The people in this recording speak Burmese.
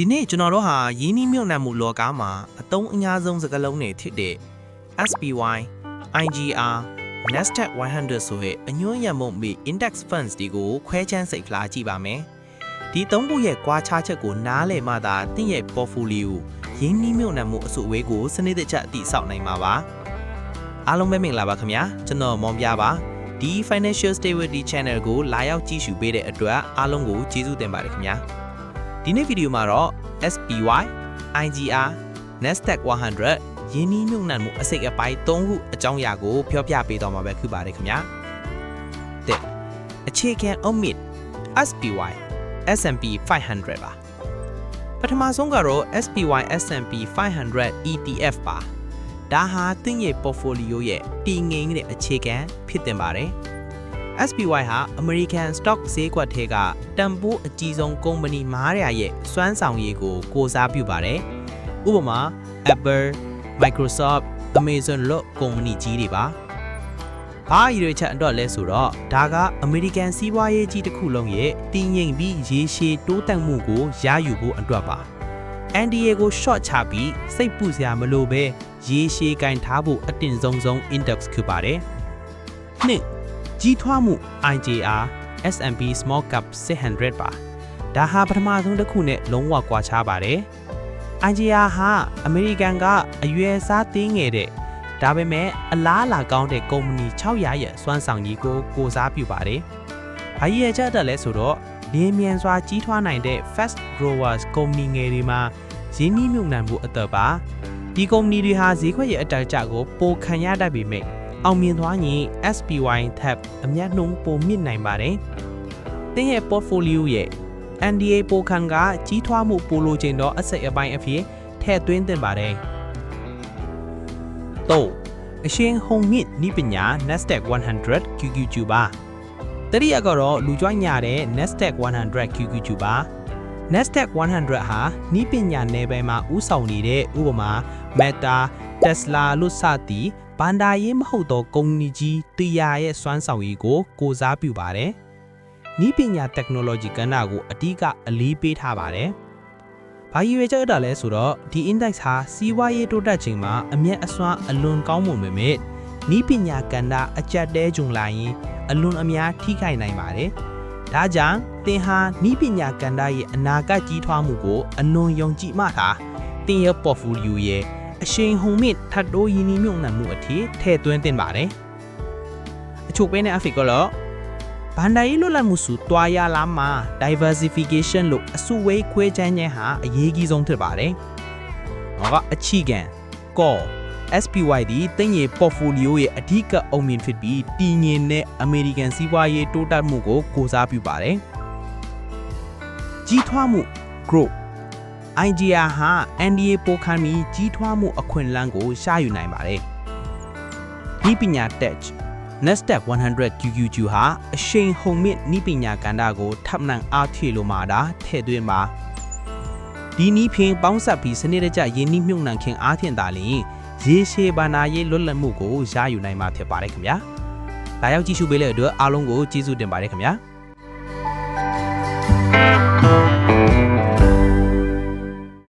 ဒီနေ့ကျွန်တော်တို့ဟာရင်းနှီးမြှုပ်နှံမှုလောကမှာအသုံးအများဆုံးစကားလုံးတွေဖြစ်တဲ့ SPY, IGR, Nasdaq 100ဆိုတဲ့အညွှန်းရမှုမီ index funds တွေကိုခွဲခြမ်းစိတ်ဖလားကြည့်ပါမယ်။ဒီသုံးခုရဲ့ကွာခြားချက်ကိုနားလည်မှသာတင့်ရဲ့ portfolio ရင်းနှီးမြှုပ်နှံမှုအစုအဝေးကိုစနစ်တကျအတိဆောက်နိုင်မှာပါ။အားလုံးပဲမင်္ဂလာပါခင်ဗျာကျွန်တော်မောင်ပြပါဒီ Financial Stability Channel ကိုလာရောက်ကြည့်ရှုပေးတဲ့အတွက်အားလုံးကိုကျေးဇူးတင်ပါတယ်ခင်ဗျာ ဒီနေ့ဗီဒီယိုမှာတော့ SPY IGR Nasdaq 100ရင်းနှီးမြှုပ်နှံမှုအစိတ်အပိုင်း၃ခုအကြောင်းအရာကိုပြောပြပေးတော့မှာပဲဖြစ်ပါတယ်ခင်ဗျာတဲ့အခြေခံအုံးမြစ် SPY S&P 500ပါပထမဆုံးကတော့ SPY S&P 500 ETF ပါဒါဟာတင်းရဲ့ portfolio ရဲ့တည်ငြိမ်တဲ့အခြေခံဖြစ်တင်ပါတယ် SPY ဟာ American Stock ဈေးကွက်ထဲကတန်ဖိုးအကြီးဆုံးကုမ္ပဏီ900ရဲ့စွမ်းဆောင်ရည်ကိုကိုစားပြုပါတယ်ဥပမာ Apple Microsoft Amazon လို့ကုမ္ပဏီကြီးတွေပါဘာရည်ရွယ်ချက်အတွက်လဲဆိုတော့ဒါက American စီးပွားရေးကြီးတစ်ခုလုံးရဲ့တည်ငြိမ်ပြီးရေရှည်တိုးတက်မှုကိုရယူဖို့အတွက်ပါ NDA ကို short ချပြီးစိတ်ပူစရာမလိုပဲရေရှည်ကင်ထားဖို့အတင်ဆုံးဆုံး index ဖြစ်ပါတယ်။နှစ် ကြီးထွားမှု IJR S&P Small Cap 600ပါ။ဒါဟာပထမဆုံးတစ်ခုနဲ့လုံးဝကွာခြားပါတယ်။ IJR ဟာအမေရိကန်ကအရွယ်စားသေးငယ်တဲ့ဒါပေမဲ့အလားအလာကောင်းတဲ့ကုမ္ပဏီ600ရဲ့စွမ်းဆောင်ရည်ကိုကိုစားပြုပါတယ်။ဘာကြီးရဲ့ချက်တက်လဲဆိုတော့လင်းမြန်စွာကြီးထွားနိုင်တဲ့ fast growers ကုမ္ပဏီငယ်တွေမှာရင်းနှီးမြှုပ်နှံမှုအသက်ပါဒီကုမ္ပဏီတွေဟာဈေးခွက်ရဲ့အတက်အကျကိုပိုခံရတတ်ပေမဲ့ အောင်မြင်သွားရင် SPY tab အမြတ်နှုန်းပိုမြင့်နိုင်ပါတယ်။တင်းရဲ့ portfolio ရဲ့ NDA ပိုခံကကြီးထွားမှုပိုလိုချင်တော့အစိတ်အပိုင်းအဖြစ်ထည့်သွင်းသင့်ပါတယ်။တော့အရှင်ဟုံမြင့်နိပညာ Nasdaq 100 QQQ ပါ။တတိယကတော့လူကြွညာတဲ့ Nasdaq 100 QQQ ပါ။ Nasdaq 100ဟာနီးပညာနယ်ပယ်မှာဥဆောင်နေတဲ့ဥပမာ Meta, Tesla လို့စသည် ဘန်ဒါရေးမဟုတ်သောကုမ္ပဏီကြီးတရားရဲ့စွမ်းဆောင်ရည်ကို ကိုစားပြုပါတယ်။နီးပညာ technology ကဏ္ဍကိုအဓိကအလေးပေးထားပါတယ်။ဘာရည်ရွယ်ချက်တာလဲဆိုတော့ဒီ index ဟာစီးပွားရေးတိုးတက်ခြင်းမှာအမျက်အစွမ်းအလွန်ကောင်းမှုမဲ့မဲ့နီးပညာကဏ္ဍအကြက်တဲဂျုံလာရင်အလွန်အများထိခိုက်နိုင်ပါတယ်။ဒါကြောင့်သင်ဟာနီးပညာကဏ္ဍရဲ့အနာဂတ်ကြီးထွားမှုကိုအနွန်ယုံကြည်မှသာသင်ရဲ့ portfolio ရဲ့ အရှိန်ဟုန်မြင့်ထပ်တိုးရင်းနှီးမြှုပ်နှံမှုအထိထည့်သွင်းသင့်ပါတယ်။အချို့ပဲနဲ့အဖရိကတော့ဘန်ဒါရေးလွတ်လပ်မှုစုတွားရလာမှာ diversification လို့အစုဝေးခွဲခြမ်းခြင်းဟာအရေးကြီးဆုံးဖြစ်ပါတယ်။ဟောကအချီကန် core SPY ဒီတင်းရဲ့ portfolio ရဲ့အဓိကအုံမြင့်ဖြစ်ပြီးတည်ငြိမ်တဲ့ American စီးပွားရေးတိုးတက်မှုကိုကိုစားပြုပါတယ်။ကြီးထွားမှု growth IGR ဟာ NDA ပိုခံပြီးကြီးထွားမှုအခွင့်အလမ်းကိုရှာယူနိုင်ပါတယ်။ဤပညာ tech Nasdaq 100 QQQ ဟာအရှိန်ဟုန်မြင့်ဤပညာကဏ္ဍကိုထပ်မံအားဖြည့်လိုမှာတာထည့်သွင်းပါဒီနည်းဖြင့်ပေါင်းစပ်ပြီးစနစ်တကျရင်းနှီးမြှုပ်နှံခြင်းအားဖြင့်သာလျှင်ရေရှည်ဘာနာရေးလွတ်လပ်မှုကိုရယူနိုင်မှာဖြစ်ပါတယ်ခင်ဗျာ။လာရောက်ကြည့်ရှုပေးတဲ့အတွက်အားလုံးကိုကျေးဇူးတင်ပါတယ်ခင်ဗျာ။